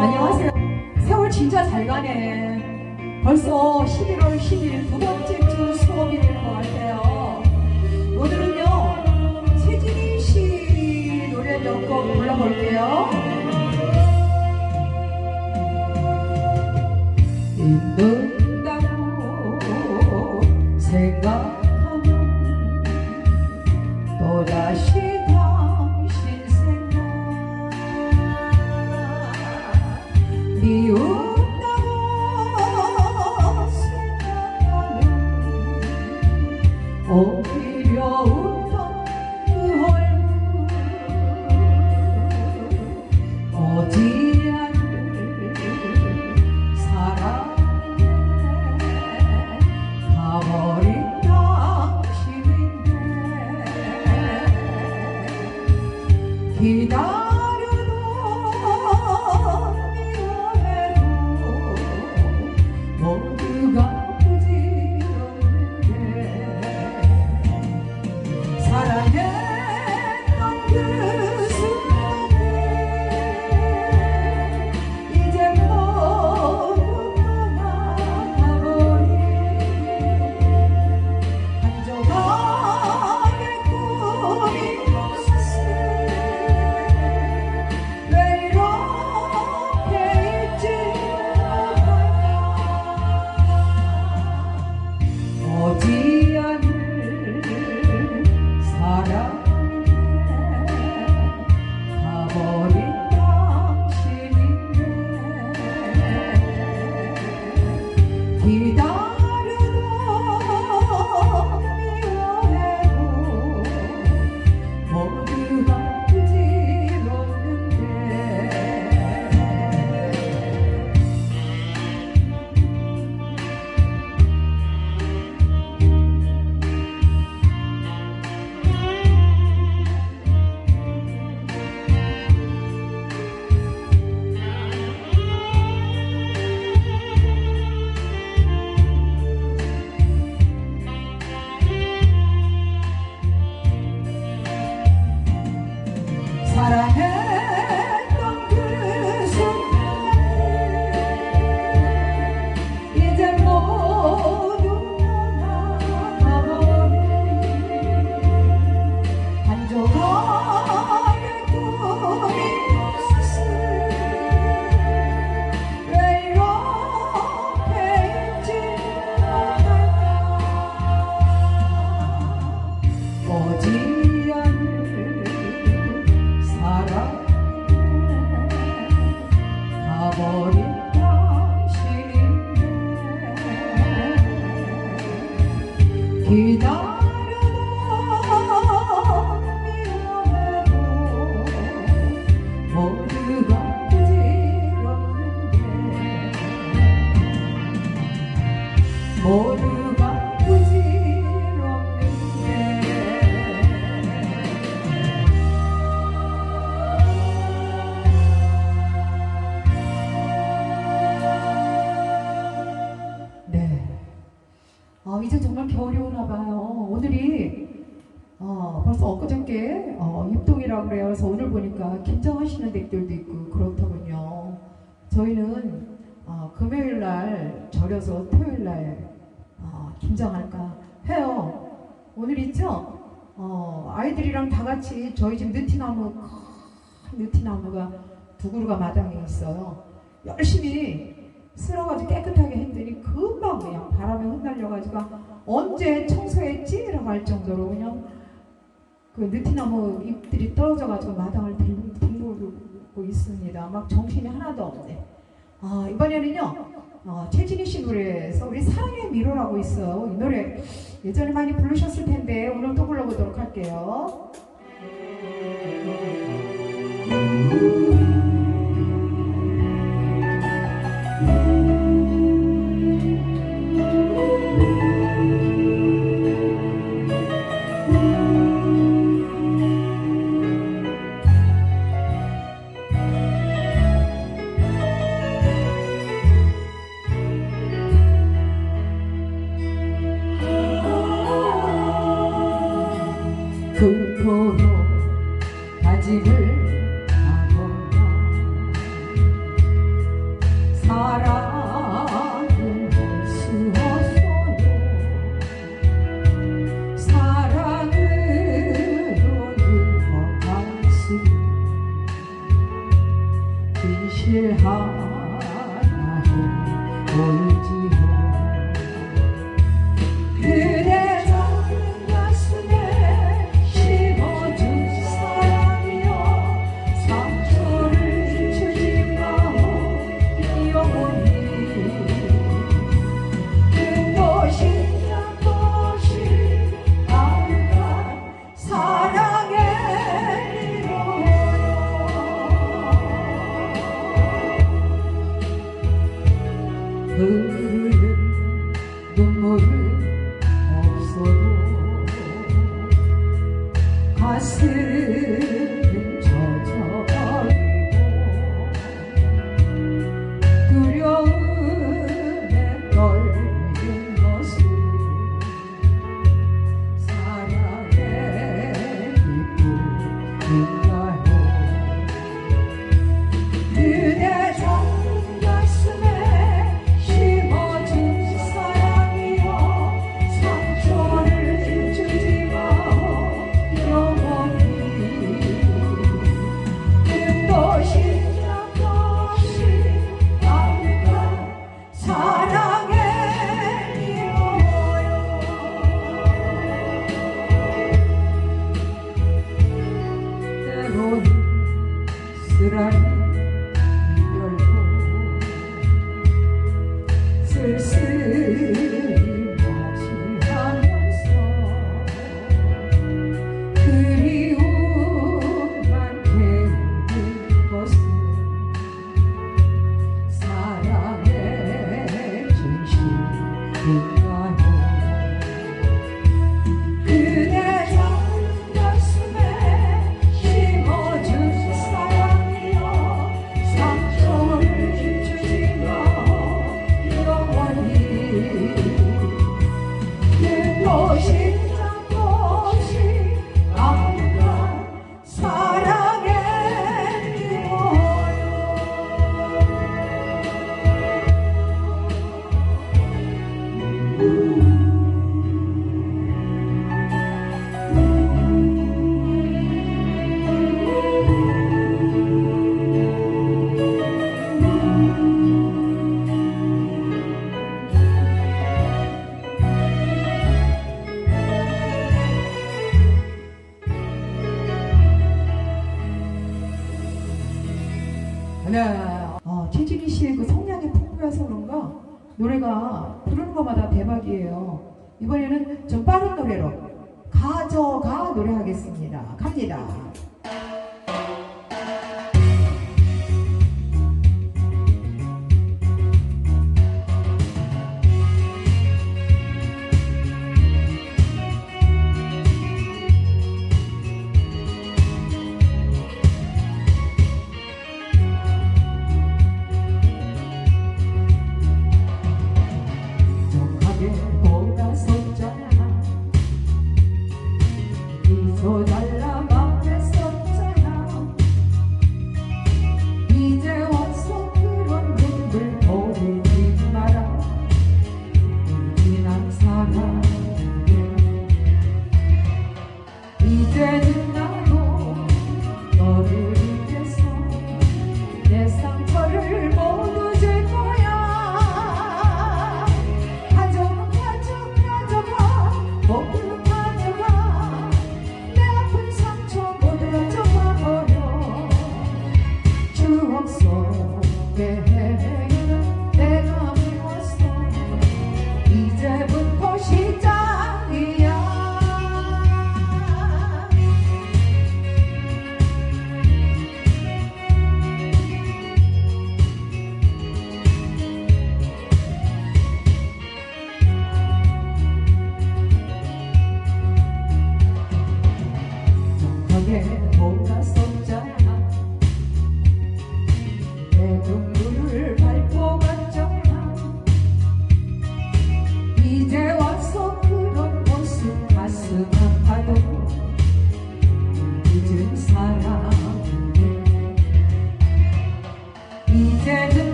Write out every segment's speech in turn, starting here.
안녕하세요. 세월 진짜 잘 가네. 벌써 11월 10일 두 번째 주 수업이 되는 것 같아요. 오늘은요, 최진희 씨 노래 몇 곡 불러볼게요. 기다 이제 정말 겨울이 오나 봐요. 오늘이 어, 벌써 엊그저께 어, 입동이라고 그래요. 그래서 오늘 보니까 긴장하시는 댁들도 있고 그렇더군요. 저희는 어, 금요일 날 절여서 토요일 날 어, 김장할까 해요. 오늘 있죠? 어, 아이들이랑 다 같이 저희 집 느티나무 큰 느티나무가 두 그루가 마당에 있어요. 열심히 쓸어가지고 깨끗하게 했더니 금방 그냥 바람에 흩날려가지고 언제 청소했지? 라고 할 정도로 그냥 그 느티나무 잎들이 떨어져가지고 마당을 뒹굴고 있습니다. 막 정신이 하나도 없네. 아, 이번에는요, 어, 최진희 씨 노래에서 우리 사랑의 미로라고 있어요. 이 노래 예전에 많이 부르셨을 텐데 오늘 또 불러보도록 할게요. sensin Christmas. 네. 어, 최진희 씨의 그 성량이 풍부해서 그런가 노래가 부르는 것마다 대박이에요. 이번에는 좀 빠른 노래로 가져가 노래하겠습니다. 갑니다.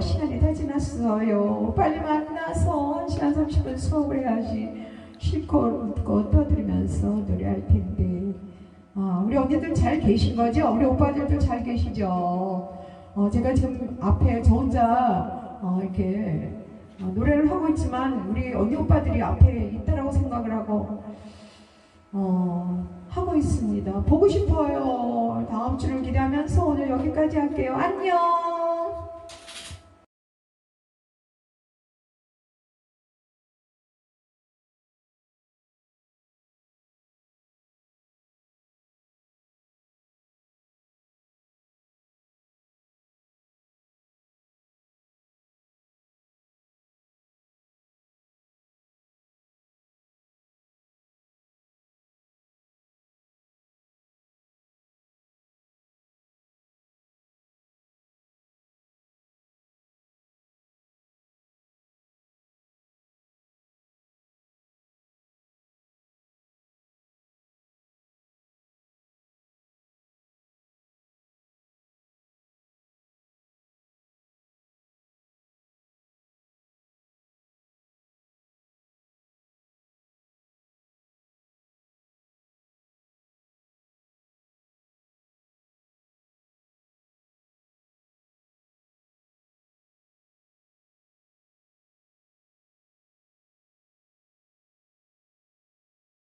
시간이 다 지났어요. 빨리 만나서 1시간 30분 수업을 해야지 실컷 웃고 떠들면서 노래할 텐데. 아, 우리 언니들 잘 계신 거죠? 우리 오빠들도 잘 계시죠? 어, 제가 지금 앞에 저 혼자 어, 이렇게 어, 노래를 하고 있지만 우리 언니 오빠들이 앞에 있다라고 생각을 하고 어, 하고 있습니다. 보고 싶어요. 다음 주를 기대하면서 오늘 여기까지 할게요. 안녕!